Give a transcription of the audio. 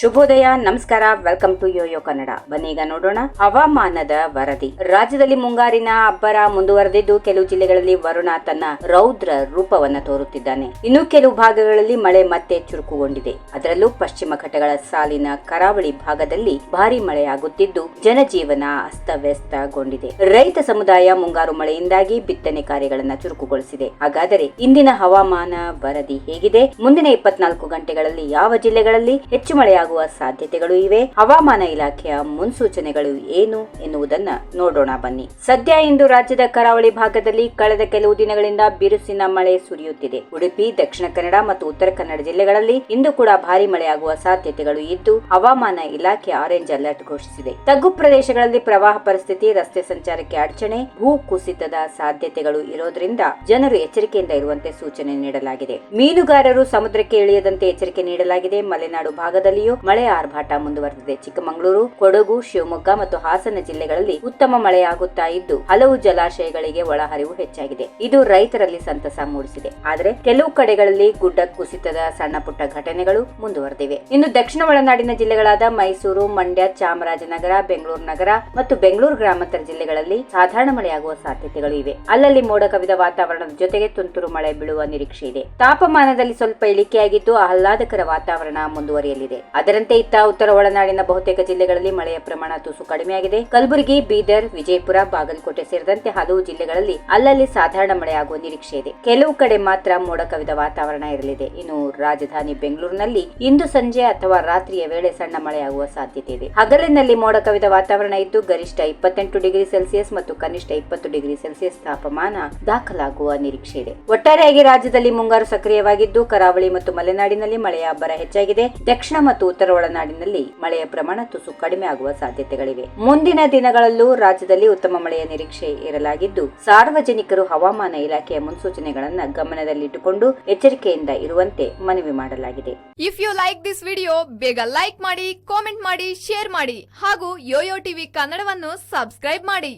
ಶುಭೋದಯ, ನಮಸ್ಕಾರ welcome to YoYo Kannada ಬನ್ನೀಗ ನೋಡೋಣ ಹವಾಮಾನದ ವರದಿ. ರಾಜ್ಯದಲ್ಲಿ ಮುಂಗಾರಿನ ಅಬ್ಬರ ಮುಂದುವರೆದಿದ್ದು ಕೆಲವು ಜಿಲ್ಲೆಗಳಲ್ಲಿ ವರುಣ ತನ್ನ ರೌದ್ರ ರೂಪವನ್ನ ತೋರುತ್ತಿದ್ದಾನೆ. ಇನ್ನು ಕೆಲವು ಭಾಗಗಳಲ್ಲಿ ಮಳೆ ಮತ್ತೆ ಚುರುಕುಗೊಂಡಿದೆ. ಅದರಲ್ಲೂ ಪಶ್ಚಿಮ ಘಟ್ಟಗಳ ಸಾಲಿನ ಕರಾವಳಿ ಭಾಗದಲ್ಲಿ ಭಾರಿ ಮಳೆಯಾಗುತ್ತಿದ್ದು ಜನಜೀವನ ಅಸ್ತವ್ಯಸ್ತಗೊಂಡಿದೆ. ರೈತ ಸಮುದಾಯ ಮುಂಗಾರು ಮಳೆಯಿಂದಾಗಿ ಬಿತ್ತನೆ ಕಾರ್ಯಗಳನ್ನು ಚುರುಕುಗೊಳಿಸಿದೆ. ಹಾಗಾದರೆ ಇಂದಿನ ಹವಾಮಾನ ವರದಿ ಹೇಗಿದೆ? ಮುಂದಿನ ಇಪ್ಪತ್ನಾಲ್ಕು ಗಂಟೆಗಳಲ್ಲಿ ಯಾವ ಜಿಲ್ಲೆಗಳಲ್ಲಿ ಹೆಚ್ಚು ಮಳೆಯಾಗುವ ಸಾಧ್ಯತೆಗಳು ಇವೆ. ಹವಾಮಾನ ಇಲಾಖೆಯ ಮುನ್ಸೂಚನೆಗಳು ಏನು ಎನ್ನುವುದನ್ನ ನೋಡೋಣ ಬನ್ನಿ. ಸದ್ಯ ಇಂದು ರಾಜ್ಯದ ಕರಾವಳಿ ಭಾಗದಲ್ಲಿ ಕಳೆದ ಕೆಲವು ದಿನಗಳಿಂದ ಬಿರುಸಿನ ಮಳೆ ಸುರಿಯುತ್ತಿದೆ. ಉಡುಪಿ, ದಕ್ಷಿಣ ಕನ್ನಡ ಮತ್ತು ಉತ್ತರ ಕನ್ನಡ ಜಿಲ್ಲೆಗಳಲ್ಲಿ ಇಂದು ಕೂಡ ಭಾರಿ ಮಳೆಯಾಗುವ ಸಾಧ್ಯತೆಗಳು ಇದ್ದು, ಹವಾಮಾನ ಇಲಾಖೆ ಆರೆಂಜ್ ಅಲರ್ಟ್ ಘೋಷಿಸಿದೆ. ತಗ್ಗು ಪ್ರದೇಶಗಳಲ್ಲಿ ಪ್ರವಾಹ ಪರಿಸ್ಥಿತಿ, ರಸ್ತೆ ಸಂಚಾರಕ್ಕೆ ಅಡಚಣೆ, ಭೂ ಕುಸಿತದ ಸಾಧ್ಯತೆಗಳು ಇರೋದ್ರಿಂದ ಜನರು ಎಚ್ಚರಿಕೆಯಿಂದ ಇರುವಂತೆ ಸೂಚನೆ ನೀಡಲಾಗಿದೆ. ಮೀನುಗಾರರು ಸಮುದ್ರಕ್ಕೆ ಇಳಿಯದಂತೆ ಎಚ್ಚರಿಕೆ ನೀಡಲಾಗಿದೆ. ಮಲೆನಾಡು ಭಾಗದಲ್ಲಿಯೂ ಮಳೆ ಆರ್ಭಾಟ ಮುಂದುವರೆದಿದೆ. ಚಿಕ್ಕಮಗಳೂರು, ಕೊಡಗು, ಶಿವಮೊಗ್ಗ ಮತ್ತು ಹಾಸನ ಜಿಲ್ಲೆಗಳಲ್ಲಿ ಉತ್ತಮ ಮಳೆಯಾಗುತ್ತಾ ಇದ್ದು, ಹಲವು ಜಲಾಶಯಗಳಿಗೆ ಒಳಹರಿವು ಹೆಚ್ಚಾಗಿದೆ. ಇದು ರೈತರಲ್ಲಿ ಸಂತಸ ಮೂಡಿಸಿದೆ. ಆದರೆ ಕೆಲವು ಕಡೆಗಳಲ್ಲಿ ಗುಡ್ಡ ಕುಸಿತದ ಸಣ್ಣ ಪುಟ್ಟ ಘಟನೆಗಳು ಮುಂದುವರೆದಿವೆ. ಇನ್ನು ದಕ್ಷಿಣ ಒಳನಾಡಿನ ಜಿಲ್ಲೆಗಳಾದ ಮೈಸೂರು, ಮಂಡ್ಯ, ಚಾಮರಾಜನಗರ, ಬೆಂಗಳೂರು ನಗರ ಮತ್ತು ಬೆಂಗಳೂರು ಗ್ರಾಮಾಂತರ ಜಿಲ್ಲೆಗಳಲ್ಲಿ ಸಾಧಾರಣ ಮಳೆಯಾಗುವ ಸಾಧ್ಯತೆಗಳು ಇವೆ. ಅಲ್ಲಲ್ಲಿ ಮೋಡ ಕವಿದ ವಾತಾವರಣದ ಜೊತೆಗೆ ತುಂತುರು ಮಳೆ ಬೀಳುವ ನಿರೀಕ್ಷೆ ಇದೆ. ತಾಪಮಾನದಲ್ಲಿ ಸ್ವಲ್ಪ ಇಳಿಕೆಯಾಗಿದ್ದು, ಆಹ್ಲಾದಕರ ವಾತಾವರಣ ಮುಂದುವರಿಯಲಿದೆ. ಅದರಂತೆ ಇತ್ತ ಉತ್ತರ ಒಳನಾಡಿನ ಬಹುತೇಕ ಜಿಲ್ಲೆಗಳಲ್ಲಿ ಮಳೆಯ ಪ್ರಮಾಣ ತುಸು ಕಡಿಮೆಯಾಗಿದೆ. ಕಲಬುರಗಿ, ಬೀದರ್, ವಿಜಯಪುರ, ಬಾಗಲಕೋಟೆ ಸೇರಿದಂತೆ ಹಲವು ಜಿಲ್ಲೆಗಳಲ್ಲಿ ಅಲ್ಲಲ್ಲಿ ಸಾಧಾರಣ ಮಳೆಯಾಗುವ ನಿರೀಕ್ಷೆ ಇದೆ. ಕೆಲವು ಕಡೆ ಮಾತ್ರ ಮೋಡ ಕವಿದ ವಾತಾವರಣ ಇರಲಿದೆ. ಇನ್ನು ರಾಜಧಾನಿ ಬೆಂಗಳೂರಿನಲ್ಲಿ ಇಂದು ಸಂಜೆ ಅಥವಾ ರಾತ್ರಿಯ ವೇಳೆ ಸಣ್ಣ ಮಳೆಯಾಗುವ ಸಾಧ್ಯತೆ ಇದೆ. ಹಗಲಿನಲ್ಲಿ ಮೋಡ ಕವಿದ ವಾತಾವರಣ ಇದ್ದು ಗರಿಷ್ಠ ಇಪ್ಪತ್ತೆಂಟು ಡಿಗ್ರಿ ಸೆಲ್ಸಿಯಸ್ ಮತ್ತು ಕನಿಷ್ಠ ಇಪ್ಪತ್ತು ಡಿಗ್ರಿ ಸೆಲ್ಸಿಯಸ್ ತಾಪಮಾನ ದಾಖಲಾಗುವ ನಿರೀಕ್ಷೆ ಇದೆ. ಒಟ್ಟಾರೆಯಾಗಿ ರಾಜ್ಯದಲ್ಲಿ ಮುಂಗಾರು ಸಕ್ರಿಯವಾಗಿದ್ದು ಕರಾವಳಿ ಮತ್ತು ಮಲೆನಾಡಿನಲ್ಲಿ ಮಳೆಯ ಅಬ್ಬರ ಹೆಚ್ಚಾಗಿದೆ. ದಕ್ಷಿಣ ಮತ್ತು ಉತ್ತರ ಒಳನಾಡಿನಲ್ಲಿ ಮಳೆಯ ಪ್ರಮಾಣ ತುಸು ಕಡಿಮೆ ಆಗುವ ಸಾಧ್ಯತೆಗಳಿವೆ. ಮುಂದಿನ ದಿನಗಳಲ್ಲೂ ರಾಜ್ಯದಲ್ಲಿ ಉತ್ತಮ ಮಳೆಯ ನಿರೀಕ್ಷೆ ಇರಲಾಗಿದ್ದು, ಸಾರ್ವಜನಿಕರು ಹವಾಮಾನ ಇಲಾಖೆಯ ಮುನ್ಸೂಚನೆಗಳನ್ನು ಗಮನದಲ್ಲಿಟ್ಟುಕೊಂಡು ಎಚ್ಚರಿಕೆಯಿಂದ ಇರುವಂತೆ ಮನವಿ ಮಾಡಲಾಗಿದೆ. If you like this video ಬೇಗ ಲೈಕ್ ಮಾಡಿ ಕಾಮೆಂಟ್ ಮಾಡಿ ಶೇರ್ ಮಾಡಿ ಹಾಗೂ ಯೋಯೋ ಟಿವಿ ಕನ್ನಡವನ್ನು ಸಬ್ಸ್ಕ್ರೈಬ್ ಮಾಡಿ.